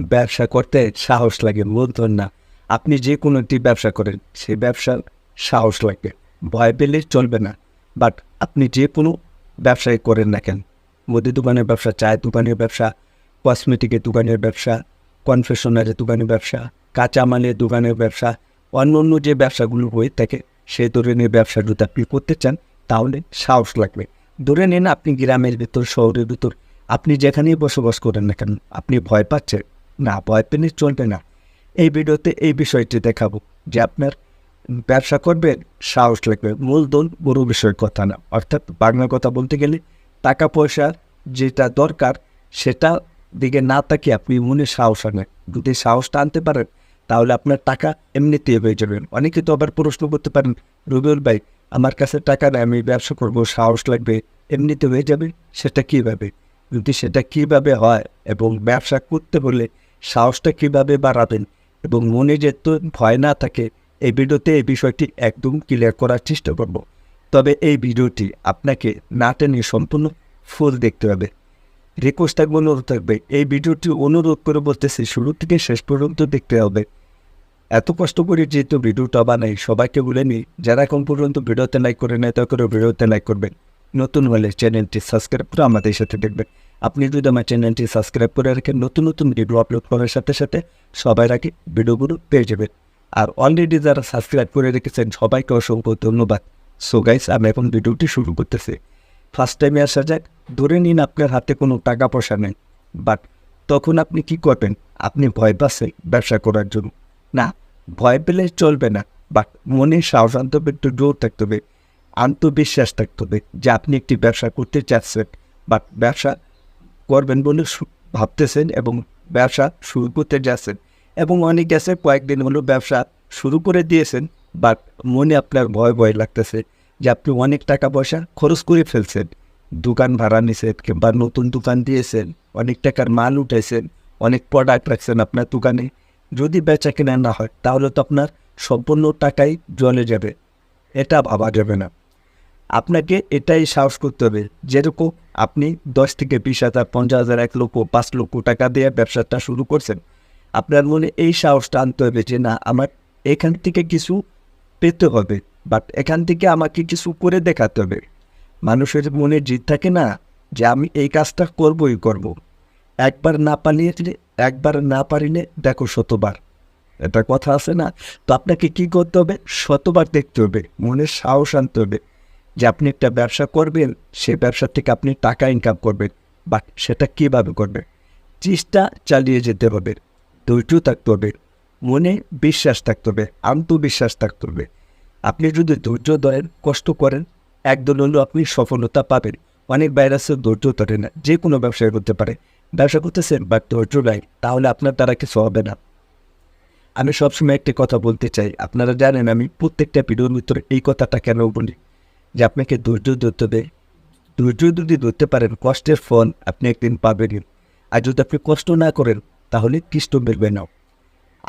ব্যবসা করতে সাহস লাগে বলতেন না। আপনি যে কোনো একটি ব্যবসা করেন, সেই ব্যবসার সাহস লাগবে ভয় পেলে চলবে না। বাট আপনি যে কোনো ব্যবসায় করেন না কেন। মুদি দোকানের ব্যবসা, চায়ের দোকানের ব্যবসা, কসমেটিকের দোকানের ব্যবসা, কনফেশনারের দোকানের ব্যবসা, কাঁচামালের দোকানের ব্যবসা, অন্য অন্য যে ব্যবসাগুলো হয়ে থাকে সেই ধরনের ব্যবসা যদি আপনি করতে চান, তাহলে সাহস লাগবে। ধরে নিন আপনি গ্রামের ভিতর, শহরের ভিতর, আপনি যেখানেই বসবাস করেন না কেন, আপনি ভয় পাচ্ছেন। না, ভয় পেলে চলবে না। এই ভিডিওতে এই বিষয়টি দেখাবো যে আপনার ব্যবসা করবেন সাহস লাগবে। মূলধন বড় বিষয়ের কথা না। অর্থাৎ বাংলা কথা বলতে গেলে টাকা পয়সা যেটা দরকার, সেটা দিকে না তাকিয়ে আপনি মনে সাহস আনেন যদি সাহসটা আনতে পারেন, তাহলে আপনার টাকা এমনিতেই হয়ে যাবেন অনেকে তো আবার প্রশ্ন করতে পারেন রবিউল ভাই, আমার কাছে টাকা নেই, আমি ব্যবসা করব, সাহস লাগবে, এমনিতে হয়ে যাবে, সেটা কীভাবে? যদি সেটা কীভাবে হয় এবং ব্যবসা করতে হলে সাহসটা কীভাবে বাড়াবেন এবং মনে যে তো ভয় না থাকে, এই ভিডিওতে এই বিষয়টি একদম ক্লিয়ার করার চেষ্টা করব। তবে এই ভিডিওটি আপনাকে না টেনে সম্পূর্ণ ফুল দেখতে হবে। রিকোয়েস্ট থাকবে, অনুরোধ থাকবে। এই ভিডিওটি অনুরোধ করে বলতেছি, শুরু থেকে শেষ পর্যন্ত দেখতে হবে। এত কষ্ট করে যেহেতু ভিডিওটা বানাই, সবাইকে বলে নিই, যারা এখন পর্যন্ত ভিডিওতে লাইক করে নেয় তা করে ভিডিওতে লাইক করবেন। নতুন হলে চ্যানেলটি সাবস্ক্রাইব করে আমাদের সাথে দেখবেন। আপনি যদি আমার চ্যানেলটি সাবস্ক্রাইব করে রাখেন, নতুন নতুন ভিডিও আপলোড করার সাথে সাথে সবাই আগে ভিডিওগুলো পেয়ে যাবেন। আর অলরেডি যারা সাবস্ক্রাইব করে রেখেছেন, সবাইকে অসংখ্য ধন্যবাদ। সো গাইস আমি এখন ভিডিওটি শুরু করতেছি। ফার্স্ট টাইমে আসা যাক, ধরে নিন আপনার হাতে কোনো টাকা পয়সা নেই। বাট তখন আপনি কি করবেন? আপনি ভয় পাচ্ছেন ব্যবসা করার জন্য। না, ভয় পেলে চলবে না। বাট মনে সাহস আনতে হবে, একটু জোর থাকতে হবে। আত্মবিশ্বাস থাকতে হবে যে আপনি একটি ব্যবসা করতে চাচ্ছেন। বাট ব্যবসা করবেন বলে ভাবতেছেন এবং ব্যবসা শুরু করতে যাচ্ছেন এবং অনেক আছে কয়েকদিন হলো ব্যবসা শুরু করে দিয়েছেন, বাট মনে আপনার ভয় ভয় লাগতেছে যে আপনি অনেক টাকা পয়সা খরচ করে ফেলছেন। দোকান ভাড়া নিছেন কিংবা নতুন দোকান দিয়েছেন, অনেক টাকার মাল উঠেছেন অনেক প্রোডাক্ট রাখছেন আপনার দোকানে। যদি বেচা কেনা না হয়, তাহলে তো আপনার সম্পূর্ণ টাকাই জলে যাবে। এটা ভাবা যাবে না। আপনাকে এটাই সাহস করতে হবে, যেরকম আপনি দশ থেকে বিশ হাজার, পঞ্চাশ হাজার, এক লক্ষ, পাঁচ লক্ষ টাকা দিয়ে ব্যবসাটা শুরু করছেন। আপনার মনে এই সাহসটা আনতে হবে যে, না, আমার এখান থেকে কিছু পেতে হবে, বাট এখান থেকে আমাকে কিছু করে দেখাতে হবে। মানুষের মনে জিদ থাকে না যে, আমি এই কাজটা করবই করব। একবার না পালিয়ে একবার না পারিলে, দেখো শতবার। এটা কথা আছে না? তো আপনাকে কি করতে হবে? শতবার দেখতে হবে, মনে সাহস আনতে হবে। যে আপনি একটা ব্যবসা করবেন, সে ব্যবসা থেকে আপনি টাকা ইনকাম করবেন বাট সেটা কীভাবে করবেন চেষ্টা চালিয়ে যেতে হবে, ধৈর্য থাকতে হবে, মনে বিশ্বাস থাকতে হবে, আত্মবিশ্বাস থাকতে হবে। আপনি যদি ধৈর্য ধরেন, কষ্ট করেন, একদল হলেও আপনি সফলতা পাবেন। অনেক ভাইরাসে ধৈর্য ধরে না, যে কোনো ব্যবসায় করতে পারে। ব্যবসা করতেছেন বা ধৈর্য নাই, তাহলে আপনার দ্বারা কিছু হবে না। আমি সবসময় একটি কথা বলতে চাই, আপনারা জানেন আমি প্রত্যেকটা ভিডিওর ভিতরে এই কথাটা কেন বলি? যে আপনাকে ধৈর্য ধরতে হবে। ধৈর্য যদি ধরতে পারেন, কষ্টের ফল আপনি একদিন পাবেন আর যদি আপনি কষ্ট না করেন, তাহলে কৃষ্ট মিলবে না।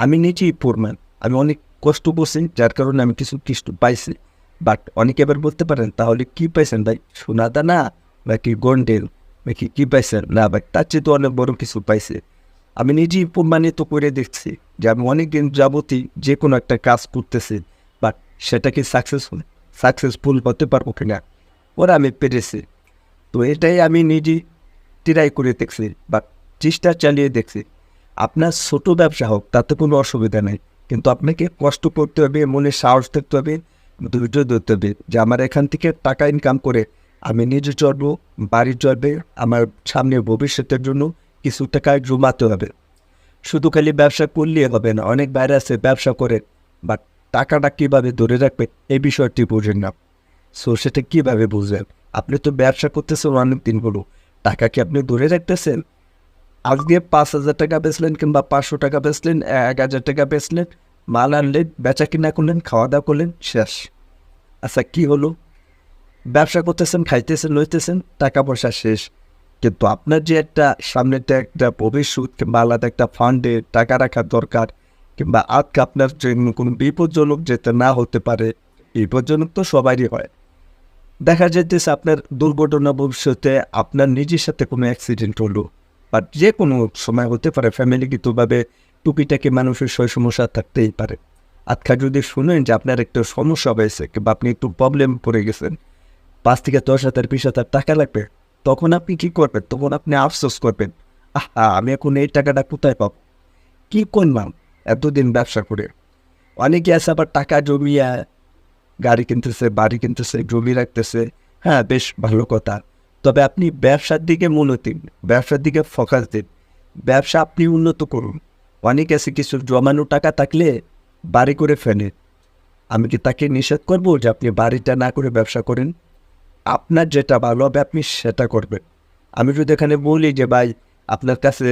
আমি নিজেই প্রমাণ আমি অনেক কষ্ট করছি, যার কারণে আমি কিছু কৃষ্ট পাইছি। বাট অনেকে এবার বলতে পারেন, তাহলে কি পাইছেন ভাই? সোনা দানা নাকি গন্ডেল? নাকি কি পাইছেন? না ভাই, তার চেয়ে তো অনেক বড় কিছু পাইছে। আমি নিজেই প্রমাণিত করে দেখছি যে আমি অনেক দিন যে কোনো একটা কাজ করতেছি বাট সেটা কি সাকসেসফুল সাকসেসফুল হতে পারব কিনা? ওরা আমি পেরেছি। তো এটাই আমি নিজেই ট্রাই করে দেখছি বা চেষ্টা চালিয়ে দেখছি। আপনার ছোট ব্যবসা হোক, তাতে কোনো অসুবিধা নেই। কিন্তু আপনাকে কষ্ট করতে হবে, মনে সাহস থাকতে হবে, ধৈর্য ধরতে হবে যে আমার এখান থেকে টাকা ইনকাম করে আমি নিজে চলবো, বাড়ি চলবে, আমার সামনে ভবিষ্যতের জন্য কিছু টাকা জমাতে হবে। শুধু খালি ব্যবসা করলে হবে না, অনেক বাইরে আছে ব্যবসা করে বাট টাকাটা কীভাবে ধরে রাখবে এই বিষয়টি বোঝেন না। সো সেটা কীভাবে বুঝবেন? আপনি তো ব্যবসা করতেছেন, অনেক দিন হলো। টাকা কি আপনি ধরে রাখতেছেন? আজকে পাঁচ হাজার টাকা বেচলেন কিংবা পাঁচশো টাকা বেচলেন, এক হাজার টাকা বেচলেন, মাল আনলেন, বেচা কিনা করলেন, খাওয়া দাওয়া করলেন, শেষ। আচ্ছা কি হলো? ব্যবসা করতেছেন, খাইতেছেন, লইতেছেন, টাকা পয়সা শেষ। কিন্তু আপনার যে একটা সামনেতে একটা ভবিষ্যৎ কিংবা আলাদা একটা ফান্ডে টাকা রাখার দরকার কিংবা আজকে আপনার জন্য কোনো বিপজ্জনক যেতে না হতে পারে বিপজ্জনক তো সবারই হয়। দেখা যেতেছে আপনার দুর্ঘটনা ভবিষ্যতে আপনার নিজের সাথে কোনো অ্যাক্সিডেন্ট হলো বাট যে কোনো সময় হতে পারে ফ্যামিলিগতভাবে টুকিটাকি মানুষের সই সমস্যা থাকতেই পারে। আজকা যদি শুনেন যে আপনার একটু সমস্যা হয়েছে কিংবা আপনি একটু প্রবলেম পড়ে গেছেন, পাঁচ থেকে দশ হাজার, বিশ হাজার টাকা লাগবে, তখন আপনি কি করবেন? তখন আপনি আফসোস করবেন, আহা, আমি এখন এই টাকাটা কোথায় পাব? কী করলাম? এতদিন ব্যবসা করে। অনেকে আছে আবার টাকা জমিয়ে গাড়ি কিনতেছে, বাড়ি কিনতেছে, জমি রাখতেছে। হ্যাঁ বেশ ভালো কথা। তবে আপনি ব্যবসার দিকে মনোযোগ দিন, ব্যবসার দিকে ফোকাস দিন। ব্যবসা আপনি উন্নত করুন। অনেক আছে কিছু জমানো টাকা থাকলে বাড়ি করে ফেলে। আমি কি তাকে নিষেধ করব যে আপনি বাড়িটা না করে ব্যবসা করেন? আপনার যেটা ভালো হবে আপনি সেটা করবেন। আমি যদি এখানে বলি যে, ভাই, আপনার কাছে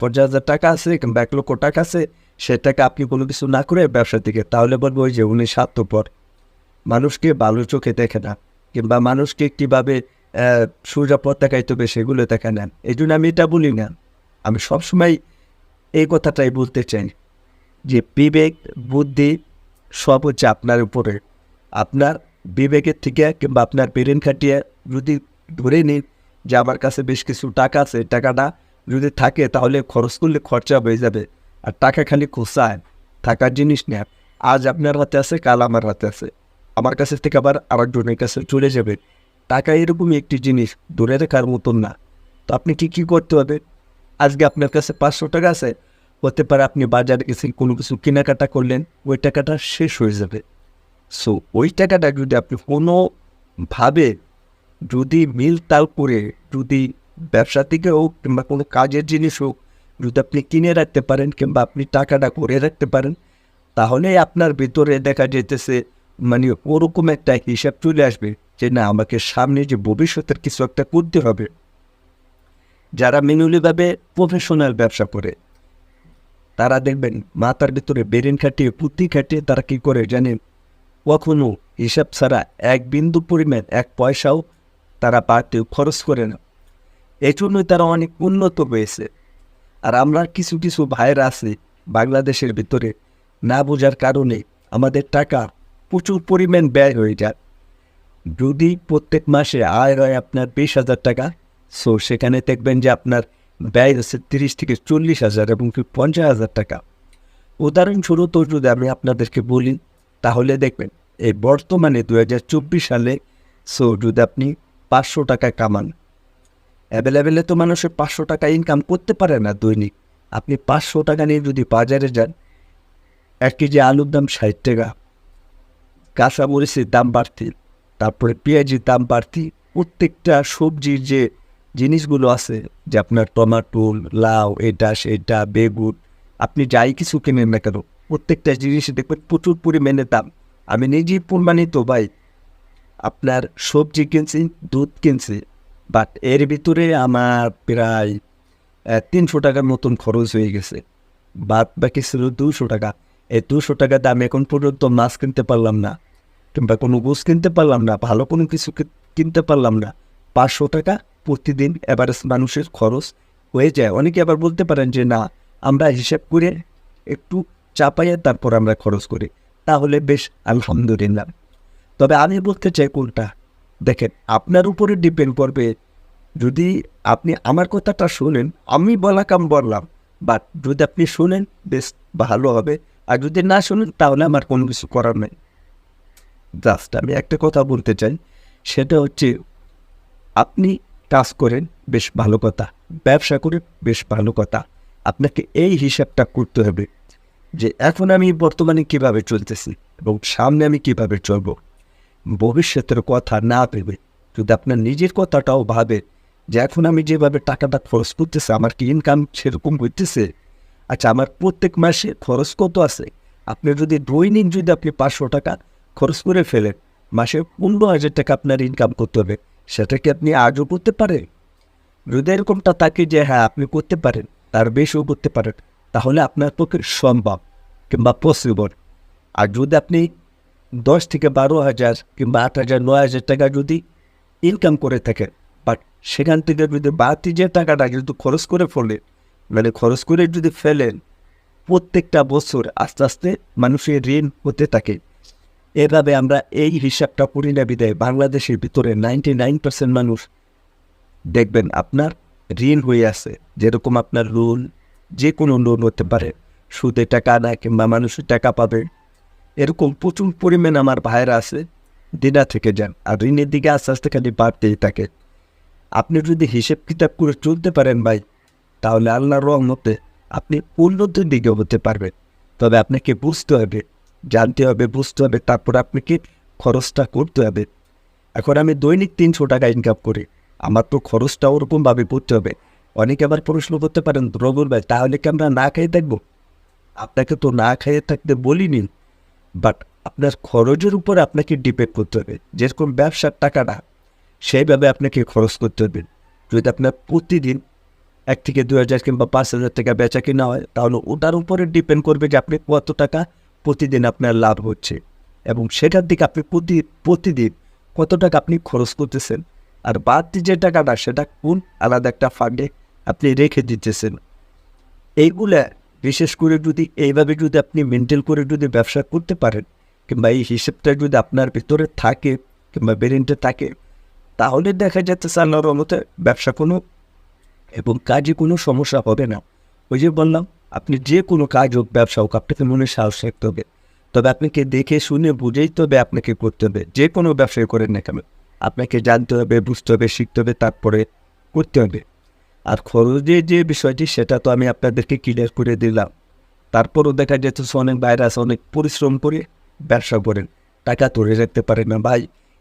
পঞ্চাশ হাজার টাকা আছে কিংবা এক লক্ষ টাকা আছে সে টাকা আপনি কোনো কিছু না করে ব্যবসার দিকে, তাহলে বলব ওই যে উনি স্বার্থপর। মানুষকে ভালো চোখে দেখে না, কিংবা মানুষকে কীভাবে সোজা পথ দেখাইতে হবে সেগুলো দেখা নেন। এই জন্য আমি এটা বলি না। আমি সবসময় এই কথাটাই বলতে চাই যে বিবেক, বুদ্ধি সব হচ্ছে আপনার উপরে। আপনার বিবেকের থেকে কিংবা আপনার ব্রেন খাটিয়ে যদি ধরে নিন যে আমার কাছে বেশ কিছু টাকা আছে টাকাটা যদি থাকে তাহলে খরচ করলে খরচা হয়ে যাবে। আর টাকা খালি খোসায় থাকার জিনিস নেয় আজ আপনার হাতে আছে, কাল আমার হাতে আছে। আমার কাছে থেকে আবার আরেকজনের কাছে চলে যাবে টাকা এরকমই একটি জিনিস ধরে রাখার মতন না। তো আপনি কি কী করতে হবে? আজকে আপনার কাছে পাঁচশো টাকা আছে। হতে পারে আপনি বাজারে গেছে, কোনো কিছু কেনাকাটা করলেন, ওই টাকাটা শেষ হয়ে যাবে। সো ওই টাকাটা যদি আপনি কোনোভাবে যদি মিল তাল করে যদি ব্যবসা থেকে হোক কিংবা কোনো কাজের জিনিস হোক যদি আপনি কিনে রাখতে পারেন কিংবা আপনি টাকাটা করে রাখতে পারেন তাহলে আপনার ভিতরে দেখা যেতেছে মানে ওরকম একটা হিসাব চলে আসবে যে না, আমাকে সামনে যে ভবিষ্যতের কিছু একটা করতে হবে। যারা মেনুলিভাবে প্রফেশনাল ব্যবসা করে, তারা দেখবেন মাথার ভিতরে বেরেন খাটিয়ে বুদ্ধি খাটিয়ে তারা কী করে জানেন? কখনো হিসাব ছাড়া এক বিন্দু পরিমাণ, এক পয়সাও তারা বাড়তে খরচ করে না। এই জন্যই তারা অনেক উন্নত হয়েছে। আর আমরা কিছু কিছু ভাইয়েরা আছে বাংলাদেশের ভিতরে। না বোঝার কারণে আমাদের টাকা প্রচুর পরিমাণ ব্যয় হয়ে যায়। যদি প্রত্যেক মাসে আয় হয় আপনার বিশ হাজার টাকা সো সেখানে দেখবেন যে আপনার ব্যয় হচ্ছে তিরিশ থেকে চল্লিশ হাজার এবং কি পঞ্চাশ হাজার টাকা। উদাহরণস্বরূপ যদি আমি আপনাদেরকে বলি, তাহলে দেখবেন এই বর্তমানে দু হাজার চব্বিশ সালে সো যদি আপনি পাঁচশো টাকা কামান অ্যাভেলেবেলে তো মানুষের পাঁচশো টাকা ইনকাম করতে পারে না দৈনিক। আপনি পাঁচশো টাকা নিয়ে যদি বাজারে যান, এক কেজি আলুর দাম ষাট টাকা কাঁচা মরিচের দাম বাড়তি, তারপরে পেঁয়াজির দাম বাড়তি, প্রত্যেকটা সবজির যে জিনিসগুলো আছে, যে আপনার টমাটো, লাউ এটা সেটা বেগুন, আপনি যাই কিছু কেনেন না কেন, প্রত্যেকটা জিনিস দেখবেন প্রচুর পরিমাণে দাম। আমি নিজেই প্রমাণিত ভাই, আপনার সবজি কিনছি দুধ কিনছি বাট এর ভিতরে আমার প্রায় তিনশো টাকার মতন খরচ হয়ে গেছে। বাদ বাকি ছিল দুশো টাকা। এই দুশো টাকা দাম এখন পর্যন্ত মাছ কিনতে পারলাম না। কিংবা কোনো গোস কিনতে পারলাম না, ভালো কোনো কিছু কিনতে পারলাম না। পাঁচশো টাকা প্রতিদিন অ্যাভারেজ মানুষের খরচ হয়ে যায়। অনেকে আবার বলতে পারেন যে, না, আমরা হিসাব করে একটু চাপাইয়ে তারপর আমরা খরচ করি। তাহলে বেশ, আলহামদুলিল্লাহ। তবে আমি বলতে চাই কোনটা? দেখেন, আপনার উপরে ডিপেন্ড করবে, যদি আপনি আমার কথাটা শোনেন, আমি বলা কাম বললাম বাট যদি আপনি শোনেন, বেশ ভালো হবে, আর যদি না শোনেন, তাহলে আমার কোনো কিছু করার নেই। জাস্ট আমি একটা কথা বলতে চাই, সেটা হচ্ছে, আপনি কাজ করেন, বেশ ভালো কথা, ব্যবসা করেন, বেশ ভালো কথা, আপনাকে এই হিসাবটা করতে হবে, যে এখন আমি বর্তমানে কীভাবে চলতেছি, এবং সামনে আমি কীভাবে চলবো। ভবিষ্যতের কথা না ভেবে, যদি আপনার নিজের কথাটাও ভাবে যে এখন আমি যেভাবে টাকাটা খরচ করতেছে, আমার কি ইনকাম সেরকম হইতেছে? আচ্ছা আমার প্রত্যেক মাসে খরচ কত আছে? আপনি যদি দৈনিক যদি আপনি পাঁচশো টাকা খরচ করে ফেলেন, মাসে পনেরো হাজার টাকা আপনার ইনকাম করতে হবে, সেটা কি আপনি আজও করতে পারেন? যদি এরকমটা থাকে যে হ্যাঁ আপনি করতে পারেন, তার বেশিও করতে পারেন, তাহলে আপনার পক্ষে সম্ভব কিংবা পসিবল আর যদি আপনি দশ থেকে বারো হাজার কিংবা আট হাজার, নয় হাজার টাকা যদি ইনকাম করে থাকেন বাট সেখান থেকে যদি বাড়তি যে টাকাটা কিন্তু খরচ করে ফেলেন মানে খরচ করে যদি ফেলেন প্রত্যেকটা বছর আস্তে আস্তে মানুষের ঋণ হতে থাকে। এভাবে আমরা এই হিসাবটা করি দেয় বাংলাদেশের ভিতরে নাইনটি নাইন পার্সেন্ট মানুষ দেখবেন আপনার ঋণ হয়ে আছে, যেরকম আপনার লোন যে কোনো লোন হতে পারে। সুদে টাকা না কিংবা মানুষের টাকা পাবে এরকম প্রচুর পরিমাণ আমার ভাইয়েরা আছে, দিনা থেকে যান। আর ঋণের দিকে আস্তে আস্তে খালি বাড়তেই থাকে। আপনি যদি হিসেব কিতাব করে চলতে পারেন ভাই, তাহলে আল্লাহর রহমতে আপনি উন্নতির দিকে হতে পারবেন। তবে আপনাকে বুঝতে হবে, জানতে হবে, বুঝতে হবে, তারপর আপনাকে খরচটা করতে হবে। এখন আমি দৈনিক তিনশো টাকা ইনকাম করি। আমার তো খরচটা ওরকমভাবে করতে হবে। অনেকে আবার প্রশ্ন করতে পারেন রবুল ভাই, তাহলে কি আমরা না খেয়ে থাকব? আপনাকে তো না খেয়ে থাকতে বলিনি। বাট আপনার খরচের উপর আপনাকে ডিপেন্ড করতে হবে। যেরকম ব্যবসার টাকাটা, সেইভাবে আপনাকে খরচ করতে হবে। যদি আপনার প্রতিদিন এক থেকে দু হাজার কিংবা পাঁচ হাজার টাকা বেচা কিনা হয়, তাহলে ওটার উপরে ডিপেন্ড করবে যে আপনি কত টাকা প্রতিদিন আপনার লাভ হচ্ছে। এবং সেটার দিকে আপনি প্রতি, প্রতিদিন কত টাকা আপনি খরচ করতেছেন। আর বাড়তি যে টাকাটা, সেটা কোন আলাদা একটা ফান্ডে আপনি রেখে দিতেছেন। এইগুলা বিশেষ করে যদি এইভাবে যদি আপনি মেনটেন করে যদি ব্যবসা করতে পারেন, কিংবা এই হিসেবটা যদি আপনার ভিতরে থাকে, কিংবা ব্রেনটে থাকে, তাহলে দেখা যাচ্ছে আল্লাহর রহমতে ব্যবসা কোনো এবং কাজে কোনো সমস্যা হবে না। ওই যে বললাম, আপনি যে কোনো কাজ হোক, ব্যবসা হোক, আপনাকে মনে সাহস রাখতে হবে। তবে আপনাকে দেখে শুনে বুঝেই তবে আপনাকে করতে হবে। যে কোনো ব্যবসায় করেন না কেন, আপনাকে জানতে হবে, বুঝতে হবে, শিখতে হবে, তারপরে করতে হবে। আর খরচের যে বিষয়টি, সেটা তো আমি আপনাদেরকে ক্লিয়ার করে দিলাম। তারপরও দেখা যাচ্ছে অনেক বাইরে আছে, অনেক পরিশ্রম করে ব্যবসা করেন। টাকা ধরে রাখতে পারেন না। ভাই,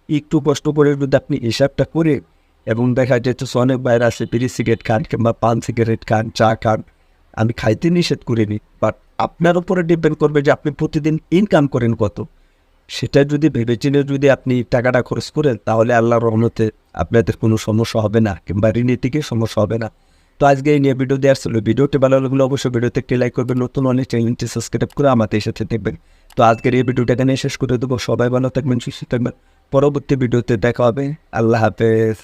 একটু কষ্ট করে যদি আপনি হিসাবটা করে এবং দেখা যাচ্ছে অনেক বাইরে আছে, বিড়ি সিগারেট খান কিংবা পান সিগারেট খান, চা খান, আমি খাইতে নিষেধ করিনি। বাট আপনার উপরে ডিপেন্ড করবে যে আপনি প্রতিদিন ইনকাম করেন কত। সেটা যদি ভেবেচিনে যদি আপনি টাকাটা খরচ করেন, তাহলে আল্লাহর রহমতে আপনাদের কোনো সমস্যা হবে না, কিংবা ঋণের দিকে সমস্যা হবে না। তো আজকে এই নিয়ে ভিডিও দেওয়ার ছিল। ভিডিওটি ভালো লাগলে অবশ্যই ভিডিওতে একটি লাইক করবেন, নতুন অনেক চ্যানেলটি সাবস্ক্রাইব করে আমাদের সাথে দেখবেন তো আজকের এই ভিডিওটা এখানে শেষ করে দেবো। সবাই ভালো থাকবেন, সুস্থ থাকবেন। পরবর্তী ভিডিওতে দেখা হবে। আল্লাহ হাফেজ।